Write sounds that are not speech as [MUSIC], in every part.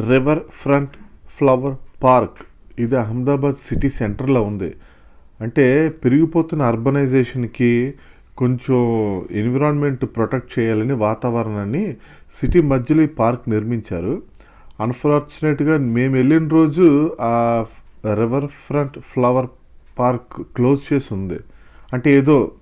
River front flower park ఇది Ahmedabad city సెంటర్లో ఉంది. అంటే పెరిగిపోతున్న అర్బనైజేషన్కి కొంచెం ఎన్విరాన్మెంట్ ప్రొటెక్ట్ చేయాలని వాతావరణాన్ని సిటీ మధ్యలో ఈ పార్క్ నిర్మించారు. అన్ఫార్చునేట్గా మేము వెళ్ళిన రోజు ఆ river front flower park close చేసి ఉంది. అంటే ఏదో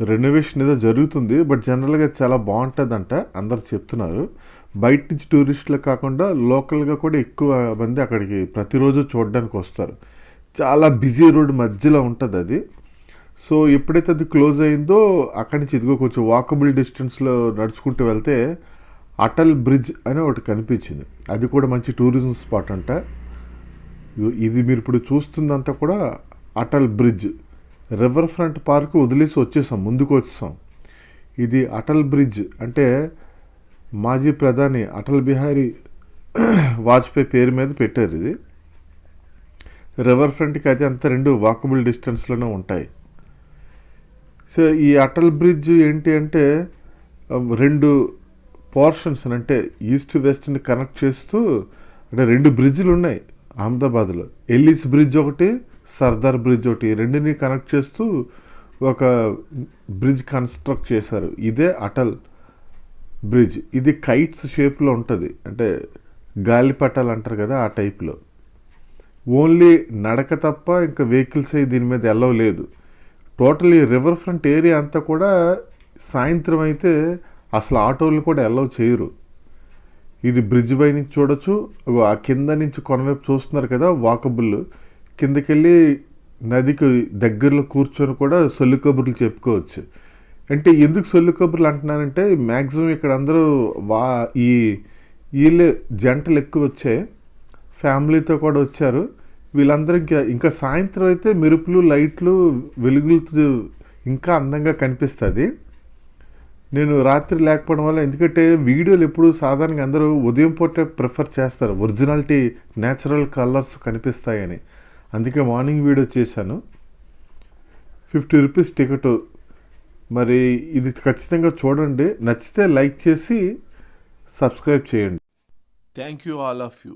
రెనోవేషన్ ఏదో జరుగుతుంది బట్ జనరల్గా చాలా బాగుంటుందంట. అందరు చెప్తున్నారు. బయట నుంచి టూరిస్టులు కాకుండా లోకల్గా కూడా ఎక్కువ మంది అక్కడికి ప్రతిరోజు చూడడానికి వస్తారు. చాలా బిజీ రోడ్ మధ్యలో ఉంటుంది అది. సో ఎప్పుడైతే అది క్లోజ్ అయిందో అక్కడి నుంచి ఇదిగో కొంచెం వాకబుల్ డిస్టెన్స్లో నడుచుకుంటూ వెళ్తే అటల్ బ్రిడ్జ్ అని ఒకటి కనిపించింది. అది కూడా మంచి టూరిజం స్పాట్ అంట. ఇది మీరు ఇప్పుడు చూస్తుందంతా కూడా Atal bridge river front park వదిలేసి వచ్చేసాం ముందుకు వచ్చేసాం. ఇది అటల్ బ్రిడ్జ్. అంటే మాజీ ప్రధాని అటల్ బిహారీ [CLEARS THROAT] వాజ్పేయి పేరు మీద పెట్టారు ఇది. రివర్ ఫ్రంట్కి అయితే అంత రెండు వాకబుల్ డిస్టెన్స్లోనే ఉంటాయి. సో ఈ అటల్ బ్రిడ్జ్ ఏంటి అంటే రెండు పోర్షన్స్ అంటే ఈస్ట్ వెస్ట్ని కనెక్ట్ చేస్తూ అంటే రెండు బ్రిడ్జ్లు ఉన్నాయి అహ్మదాబాద్లో. ఎల్లిస్ బ్రిడ్జ్ ఒకటి సర్దార్ బ్రిడ్జ్ ఒకటి. రెండుని రెండిని కనెక్ట్ చేస్తూ ఒక బ్రిడ్జ్ కన్స్ట్రక్ట్ చేశారు. ఇదే అటల్ బ్రిడ్జ్. ఇది కైట్స్ షేప్లో ఉంటుంది. అంటే గాలిపటాలు అంటారు కదా ఆ టైప్లో ఓన్లీ నడక తప్ప ఇంకా వెహికల్స్ అయి దీని మీద ఎల్లవ్ లేదు. టోటలీ రివర్ ఫ్రంట్ ఏరియా అంతా కూడా సాయంత్రం అయితే అసలు ఆటోలు కూడా ఎల్లవ్ చేయరు. ఇది బ్రిడ్జ్ పై నుంచి చూడొచ్చు. ఆ కింద నుంచి కొనవైపు చూస్తున్నారు కదా వాకబుల్ కిందకెళ్ళి నదికి దగ్గరలో కూర్చొని కూడా సొల్లు కబుర్లు చెప్పుకోవచ్చు. అంటే ఎందుకు సొల్లు కబుర్లు అంటున్నానంటే మ్యాక్సిమం ఇక్కడ అందరూ వా ఈ వీళ్ళు జంటలు ఎక్కువ వచ్చాయి ఫ్యామిలీతో కూడా వచ్చారు. వీళ్ళందరూ ఇంకా ఇంకా సాయంత్రం అయితే మెరుపులు లైట్లు వెలుగులతో ఇంకా అందంగా కనిపిస్తుంది. నేను రాత్రి లేకపోవడం వల్ల ఎందుకంటే వీడియోలు ఎప్పుడు సాధారణంగా అందరూ ఉదయం పూటే ప్రిఫర్ చేస్తారు. ఒరిజినాలిటీ న్యాచురల్ కలర్స్ కనిపిస్తాయని. అందుకే మార్నింగ్ వీడియో చేశాను. Fifty rupees ticket. మరి ఇది ఖచ్చితంగా చూడండి. నచ్చితే లైక్ చేసి సబ్స్క్రైబ్ చేయండి. Thank you all of you